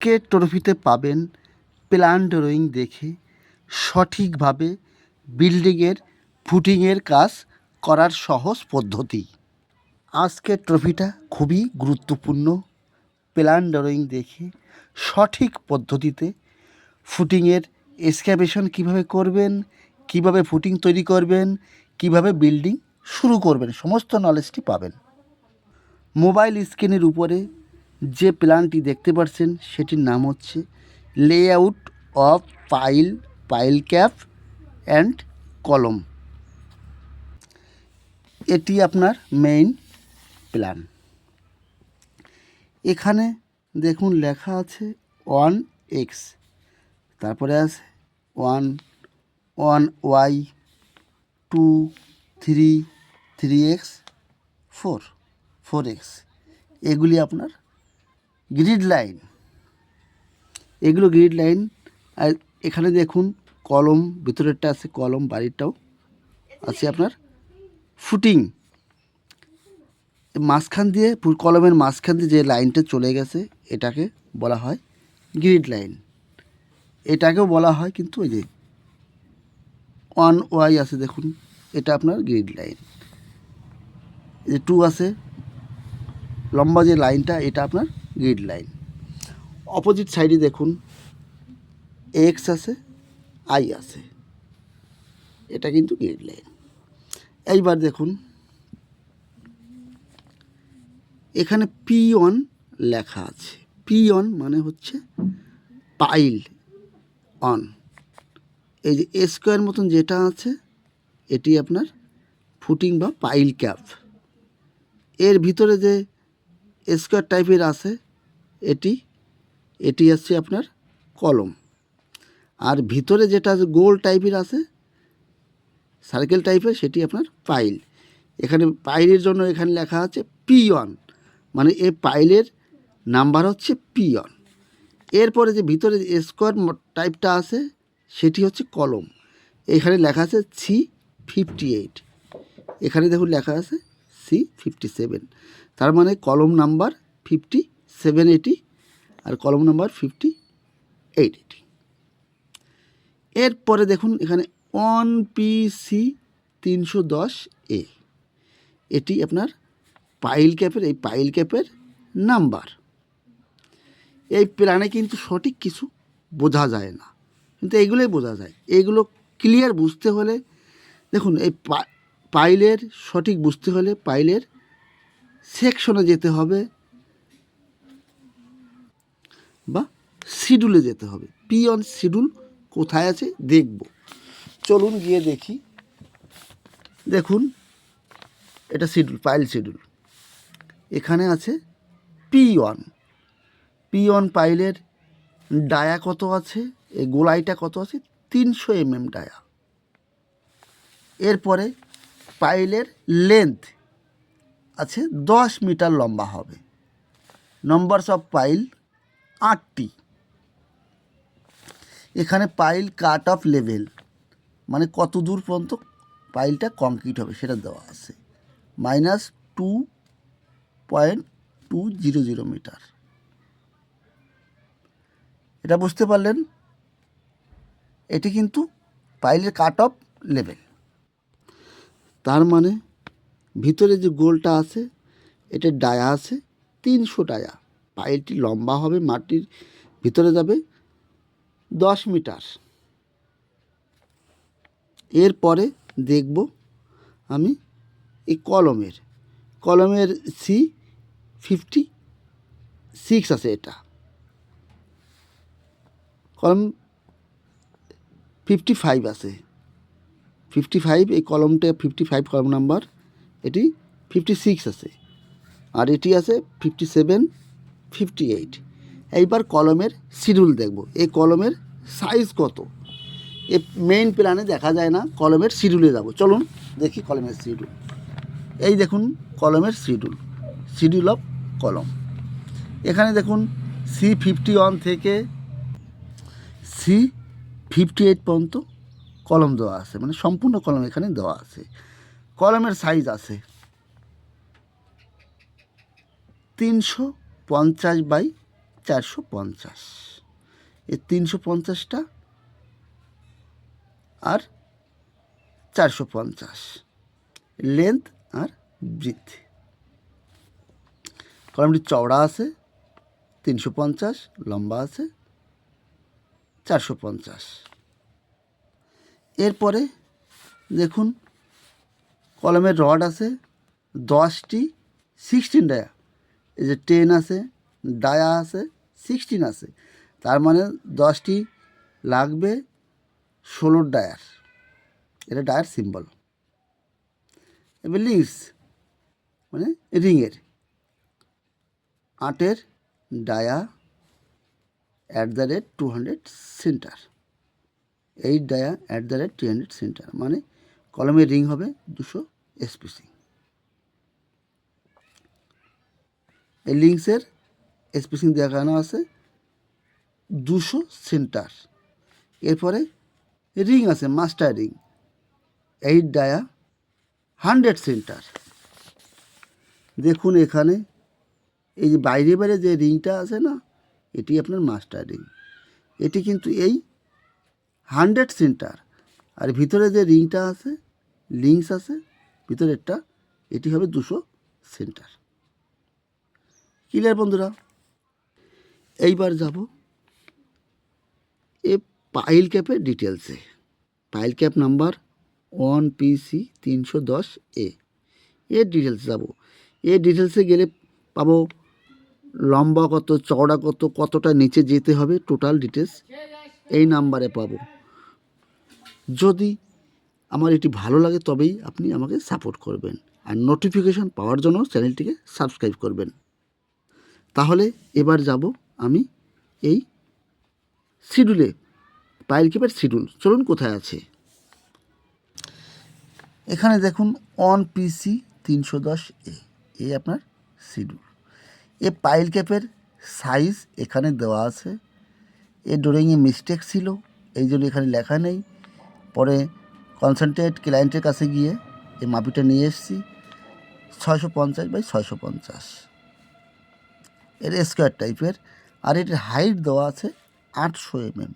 আজকে ট্রফিতে পাবেন প্ল্যান ড্রয়িং দেখে সঠিকভাবে বিল্ডিংয়ের, ফুটিংয়ের কাজ করার সহজ পদ্ধতি। আজকের ট্রফিটা খুবই গুরুত্বপূর্ণ। প্ল্যান ড্রয়িং দেখে সঠিক পদ্ধতিতে ফুটিংয়ের এক্সক্যাভেশন কীভাবে করবেন, কীভাবে ফুটিং তৈরি করবেন, কীভাবে বিল্ডিং শুরু করবেন, সমস্ত নলেজটি পাবেন। মোবাইল স্ক্রিনের উপরে যে প্ল্যানটি দেখতে পাচ্ছেন সেটির নাম হচ্ছে layout of pile pile cap and column. এটি আপনার মেইন প্ল্যান। এখানে দেখুন লেখা আছে ওয়ান এক্স, তারপরে আছে one one Y, two, three three X, four four X. এগুলি আপনার গ্রিড লাইন এগুলো গ্রিড লাইন আর এখানে দেখুন, কলম, ভিতরেরটা আছে কলম, বাড়িরটাও আছে আপনার। ফুটিং মাঝখান দিয়ে কলমের মাঝখান দিয়ে যে লাইনটা চলে গেছে, এটাকে বলা হয় গ্রিড লাইন এটাকেও বলা হয় কিন্তু ওই যে ওয়ান ওয়াই আছে দেখুন, এটা আপনার গ্রিড লাইন যে টু আছে, লম্বা যে লাইনটা এটা আপনার গ্রিড লাইন। অপোজিট সাইডে দেখুন, এক্স আছে, আই আছে। এটা কিন্তু গ্রিড লাইন। এইবার দেখুন, এখানে পি অন লেখা আছে। পি অন মানে হচ্ছে পাইল অন। এই যে এ স্কোয়ার মতন যেটা আছে, এটি আপনার ফুটিং বা পাইল ক্যাপ। এর ভিতরে যে স্কোয়ার টাইপের আছে এটি এটি হচ্ছে আপনার কলম। আর ভিতরে যেটা গোল টাইপের আছে সার্কেল টাইপের, সেটি আপনার পাইল এখানে পাইলের জন্য এখানে লেখা আছে পি ওয়ান মানে এই পাইলের নাম্বার হচ্ছে পি ওয়ান এরপরে যে ভিতরে স্কোয়ার টাইপটা আছে, সেটি হচ্ছে কলম। এখানে লেখা আছে সি ফিফটি এইট এখানে দেখুন লেখা আছে সি ফিফটি সেভেন তার মানে কলম নাম্বার ফিফটি সেভেন এটি আর কলম নাম্বার ফিফটি এইট এটি এরপরে দেখুন এখানে ওয়ান পি সি তিনশো দশ এ এটি আপনার পাইল ক্যাপের এই পাইল ক্যাপের নাম্বার এই প্ল্যানে কিন্তু সঠিক কিছু বোঝা যায় না। কিন্তু এগুলোই বোঝা যায়। এগুলো ক্লিয়ার বুঝতে হলে দেখুন এই পাইলের সঠিক বুঝতে হলে পাইলের সেকশনে যেতে হবে। বা শিডিউলে যেতে হবে। পি অন শিডিউল কোথায় আছে দেখব। চলুন গিয়ে দেখি। দেখুন, এটা শিডিউল পাইল শিডিউল এখানে আছে পি ওয়ান পি ওয়ান পাইলের ডায়া কত আছে? এই গোলাইটা কত আছে? তিনশো এমএম ডায়া। এরপরে পাইলের লেন্থ আছে দশ মিটার লম্বা হবে। নম্বরস অফ পাইল আটটি। এখানে পাইল কাট অফ লেভেল মানে কত দূর পর্যন্ত পাইলটা কংক্রিট হবে সেটা দেওয়া আছে। Minus two point two zero zero metre এটা বুঝতে পারলেন? এটি কিন্তু পাইলের কাট অফ লেভেল তার মানে ভিতরে যে গোলটা আছে, এটা ডায়া আছে, তিনশো ডায়া। পাইলটি লম্বা হবে, মাটির ভিতরে যাবে দশ মিটার। এরপরে দেখব আমি এই কলমের কলমের সি ফিফটি সিক্স আছে এটা। কলম ফিফটি ফাইভ আছে। ফিফটি ফাইভ, এই কলমটা ফিফটি ফাইভ কলম নাম্বার, এটি ফিফটি সিক্স আছে। আর এটি আছে ফিফটি সেভেন ফিফটি এইট এইবার কলমের শিডিউল দেখব। এই কলমের সাইজ কত? এ মেইন প্ল্যানে দেখা যায় না, কলমের শিডিউলে যাব। চলুন দেখি কলমের শিডিউল। এই দেখুন কলমের শিডিউল শিডিউল অফ কলম। এখানে দেখুন সি ফিফটি ওয়ান থেকে সি ফিফটি এইট পর্যন্ত কলম দেওয়া আছে। মানে সম্পূর্ণ কলম এখানে দেওয়া আছে। কলমের সাইজ আছে তিনশো পঞ্চাশ বাই চারশো পঞ্চাশ। এই তিনশো পঞ্চাশটা আর চারশো পঞ্চাশ। লেন্থ আর ব্রিথ কলমটি চওড়া আছে, তিনশো পঞ্চাশ, লম্বা আছে, চারশো পঞ্চাশ। এরপরে দেখুন কলমের রড আছে, দশটি সিক্সটিন ডায়া এই যে টেন আছে ডায়া আছে সিক্সটিন আছে। তার মানে দশটি লাগবে ষোলোর ডায়ার এটা ডায়ার সিম্বল এবার লিঙ্কস মানে রিংয়ের আটের dia at the rate two hundred centre eight dia at the rate two hundred centre মানে কলমের রিং হবে দুশো এসপিসি এই লিঙ্কসের স্পেসিং দেখানো আছে দুশো সেন্টার। এরপরে রিং আছে, master ring. Eight dia, hundred centre. দেখুন এখানে এই যে বাইরে বাইরে যে রিংটা আছে না, এটি আপনার মাস্টার রিং। এটি কিন্তু এই হান্ড্রেড সেন্টার। আর ভিতরে যে রিংটা আছে, লিঙ্কস আছে, ভিতরেরটা, এটি হবে দুশো সেন্টার। ক্লিয়ার বন্ধুরা? এইবার যাব এ পাইল ক্যাপের ডিটেলসে pile cap number one PC তিনশো দশ এ। এর ডিটেলস যাব। এর ডিটেলসে গেলে পাবো লম্বা কত, চওড়া কত, কতটা নিচে যেতে হবে টোটাল ডিটেলস এই নাম্বারে পাবো। যদি আমার এটি ভালো লাগে তবেই আপনি আমাকে সাপোর্ট করবেন। আর নোটিফিকেশান পাওয়ার জন্য চ্যানেলটিকে সাবস্ক্রাইব করবেন। তাহলে এবার যাব আমি এই শিডিউলে পাইল কিপের শিডিউল চলুন কোথায় আছে? এখানে দেখুন অন পিসি তিনশো দশ এ এই আপনার শিডিউল এ পাইল ক্যাপের সাইজ এখানে দেওয়া আছে। এ ড্রয়িংয়ে মিস্টেক ছিল, এই জন্য এখানে লেখা নেই। পরে কনসেন্ট্রেট ক্লায়েন্টের কাছে গিয়ে এই মাপিটা নিয়ে এসেছি, ছয়শো পঞ্চাশ বাই ছয়শো পঞ্চাশ। এর স্কোয়ার টাইপের আর এটার হাইট দেওয়া আছে আটশো এমএম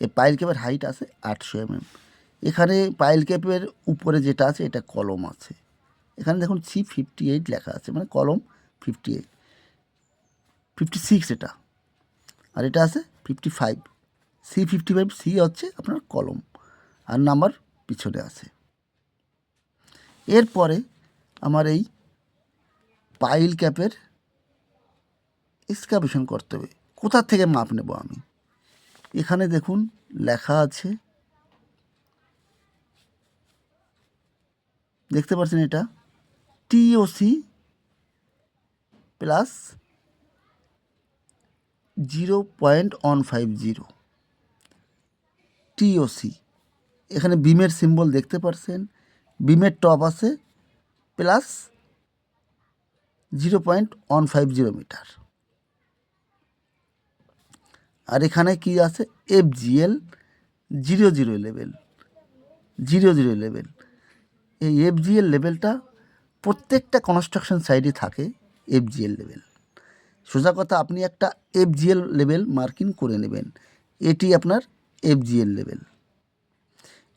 এই পাইল ক্যাপের হাইট আছে আটশো এমএম এখানে পাইল ক্যাপের উপরে যেটা আছে, এটা কলম আছে। এখানে দেখুন সি ফিফটি এইট লেখা আছে মানে কলম ফিফটি এইট ফিফটি সিক্স এটা, আর এটা আছে fifty five C fifty five C হচ্ছে আপনার কলম আর নাম্বার পিছনে আছে। এরপরে আমার এই পাইল ক্যাপের এক্সকাভেশন করতে হবে। কোথার থেকে মাপ নেব আমি? এখানে দেখুন লেখা আছে। দেখতে পাচ্ছেন এটা? TOC plus zero point one five zero TOC এখানে বিমের সিম্বল দেখতে পাচ্ছেন। বিমের টপ আছে plus zero point one five zero metre আর এখানে কি আছে? F GL zero zero level zero zero level এই এফ জিএল লেভেলটা প্রত্যেকটা কনস্ট্রাকশন সাইডে থাকে এফ জিএল লেভেল সোজা কথা, আপনি একটা এফ জিএল লেভেল মার্কিং করে নেবেন। এটি আপনার F GL level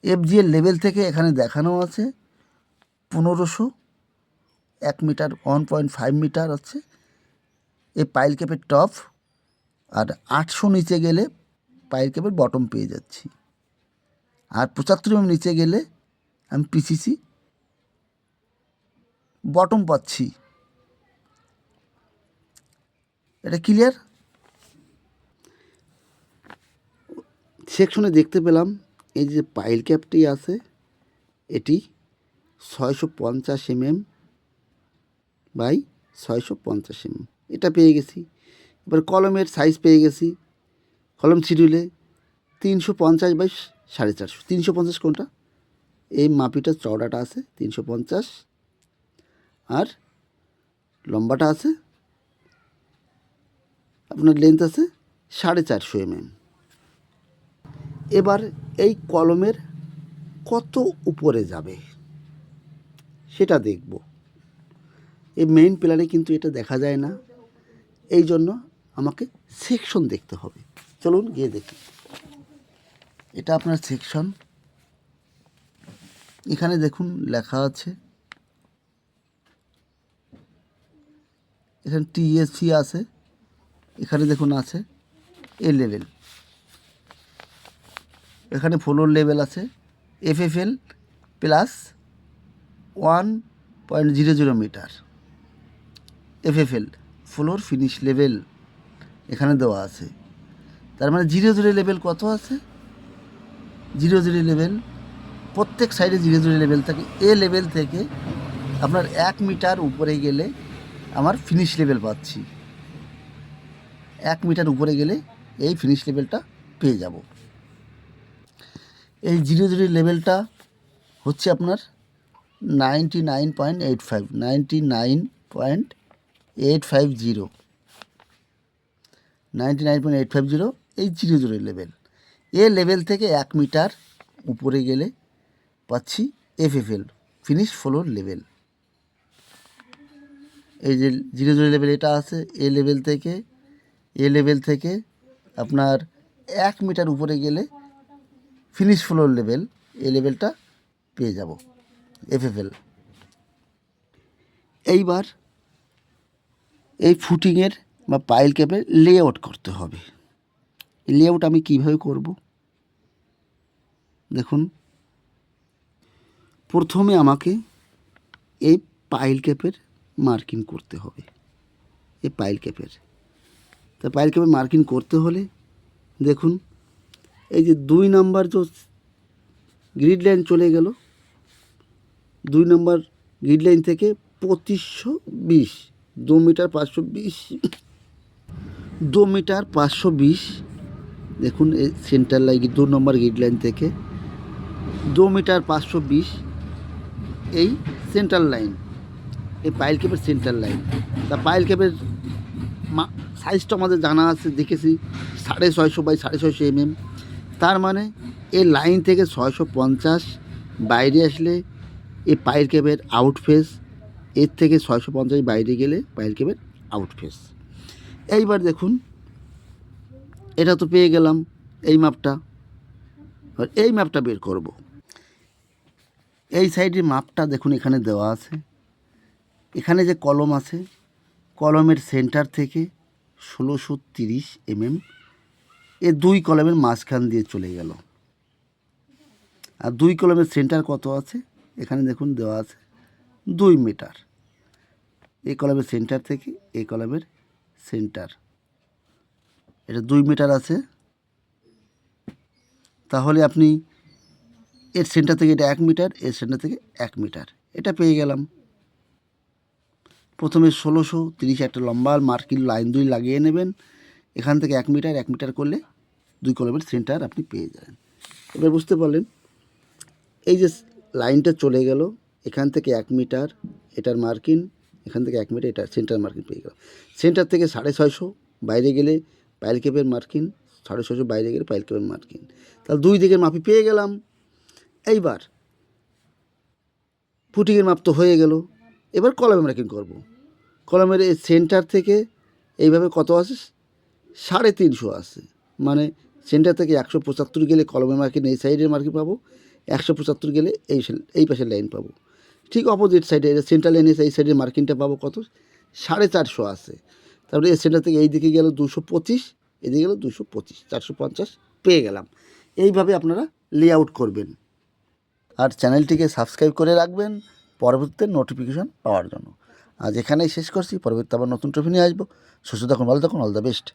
F GL level থেকে এখানে দেখানো আছে পনেরোশো, এক metre one point five metre আছে। এই পাইল ক্যাপের টপ আর আটশো নিচে গেলে পাইল ক্যাপের বটম পেয়ে যাচ্ছি। আর পঁচাত্তর এম নিচে গেলে আমি পিসিসি বটম পাচ্ছি। এটা ক্লিয়ার সেকশনে দেখতে পেলাম, এই যে পাইল ক্যাপটি আছে, এটি ছয়শো পঞ্চাশ এমএম বাই ছয়শো পঞ্চাশ এমএম এটা পেয়ে গেছি। এবার কলমের সাইজ পেয়ে গেছি। কলম শিডিউলে তিনশো পঞ্চাশ বাই সাড়ে চারশো। তিনশো পঞ্চাশ কোনটা? এই মাপিটা চওড়াটা আছে, তিনশো পঞ্চাশ। আর লম্বাটা আছে, আপনার লেন্থ আছে সাড়ে চারশো এমএম এবার এই কলমের কত উপরে যাবে, সেটা দেখব। এই মেইন প্ল্যানে কিন্তু এটা দেখা যায় না। এই জন্য আমাকে সেকশন দেখতে হবে। চলুন গিয়ে দেখি। এটা আপনার সেকশন এখানে দেখুন লেখা আছে। এখানে টিএসসি আছে। এখানে দেখুন আছে এ লেভেল এখানে ফ্লোর লেভেল আছে। FFL plus one point zero zero metre FFL floor finish level এখানে দেওয়া আছে। তার মানে জিরো জিরো লেভেল কত আছে? জিরো জিরো লেভেল প্রত্যেক সাইডে জিরো জিরো লেভেল থাকে। এ লেভেল থেকে আপনার এক মিটার উপরে গেলে আমার ফিনিশ লেভেল পাচ্ছি। এক মিটার উপরে গেলে এই ফিনিশ লেভেলটা পেয়ে যাব। এই জিরো জিরো লেভেলটা হচ্ছে আপনার ninety nine point eight five ninety nine point eight five zero ninety nine point eight five zero এই zero zero level. A level থেকে এক মিটার উপরে গেলে পাচ্ছি এফএফএল, ফিনিশ ফ্লোর লেভেল। এই যে জিরো জিরো লেভেল এটা আছে, এ লেভেল থেকে, এ লেভেল থেকে আপনার এক মিটার উপরে গেলে ফিনিশ ফ্লোর লেভেল, এ লেভেলটা পেয়ে যাব, এফএফএল। এইবার এই ফুটিংয়ের বা পাইল ক্যাপের লেআউট করতে হবে। লেআউট আমি কীভাবে করব? দেখুন, প্রথমে আমাকে এই পাইল ক্যাপের মার্কিং করতে হবে। এই পাইল ক্যাপের তা পাইল ক্যাপের মার্কিং করতে হলে দেখুন, এই যে দুই নাম্বার যে গ্রিড লাইন চলে গেল, দুই নম্বর গ্রিড লাইন থেকে পঁচিশশো বিশ, দু মিটার পাঁচশো বিশ দু মিটার পাঁচশো বিশ। দেখুন, এই সেন্টার লাইন দু নম্বর গ্রিড লাইন থেকে। দু মিটার পাঁচশো বিশ, এই সেন্ট্রাল লাইন এই পাইল ক্যাপের সেন্ট্রাল লাইন তা পাইল ক্যাপের সাইজটা আমাদের জানা আছে, দেখেছি, সাড়ে ছয়শো বাই সাড়ে ছয়শো এমএম তার মানে এই লাইন থেকে ছয়শো পঞ্চাশ, বাইরে আসলে এই পাইল ক্যাপের আউট ফেস এর থেকে ছয়শো পঞ্চাশ বাইরে গেলে পাইল ক্যাপের আউট ফেস এইবার দেখুন, এটা তো পেয়ে গেলাম এই মাপটা। আর এই মাপটা বের করব। এই সাইডের মাপটা দেখুন, এখানে দেওয়া আছে। এখানে যে কলম আছে, কলমের সেন্টার থেকে ষোলোশো তিরিশ এমএম, এ দুই কলমের মাঝখান দিয়ে চলে গেল। আর দুই কলমের সেন্টার কত আছে, এখানে দেখুন দেওয়া আছে দুই মিটার। এই কলমের সেন্টার থেকে এই কলমের সেন্টার। এটা দুই মিটার আছে। তাহলে আপনি এর সেন্টার থেকে এটা এক মিটার, এর সেন্টার থেকে এক মিটার। এটা পেয়ে গেলাম। প্রথমে ষোলোশো তিরিশ একটা লম্বা মার্কিং লাইন দুই লাগিয়ে নেবেন। এখান থেকে এক মিটার এক মিটার করলে দুই কলমের সেন্টার আপনি পেয়ে যাবেন। এবার বুঝতে পারলেন, এই যে লাইনটা চলে গেল, এখান থেকে এক মিটার, এটার মার্কিং এখান থেকে এক মিটার এটা সেন্টার মার্কিন পেয়ে গেল সেন্টার থেকে সাড়ে ছয়শো বাইরে গেলে পাইল কেপের মার্কিং সাড়ে ছয়শো বাইরে গেলে পাইল কেপের মার্কিন তাহলে দুই দিকের মাপি পেয়ে গেলাম। এইবার ফুটিংয়ের মাপ তো হয়ে গেল। এবার কলমে মার্কিং করব। কলমের এই সেন্টার থেকে এইভাবে কত আছে সাড়ে তিনশো আছে মানে সেন্টার থেকে একশো পঁচাত্তর গেলে কলমের মার্কিন এই সাইডের মার্কিন পাবো, একশো পঁচাত্তর গেলে এই এই পাশের লাইন পাবো। অপোজিট সাইডে সেন্ট্রাল লাইনে এই সাইডের মার্কিংটা পাবো কত? সাড়ে চারশো আছে। তারপরে এই সেন্টার থেকে এই দিকে গেল দুশো পঁচিশ, এদিকে গেল দুশো পঁচিশ, চারশো পঞ্চাশ, পেয়ে গেলাম। এইভাবে আপনারা লেআউট করবেন। আর চ্যানেলটিকে সাবস্ক্রাইব করে রাখবেন পরবর্তীতে নোটিফিকেশন পাওয়ার জন্য। আজ এখানেই শেষ করছি পরবর্তী আবার নতুন ট্রফি নিয়ে আসব। সুস্থ থাকুন, ভালো থাকুন অল দ্য বেস্ট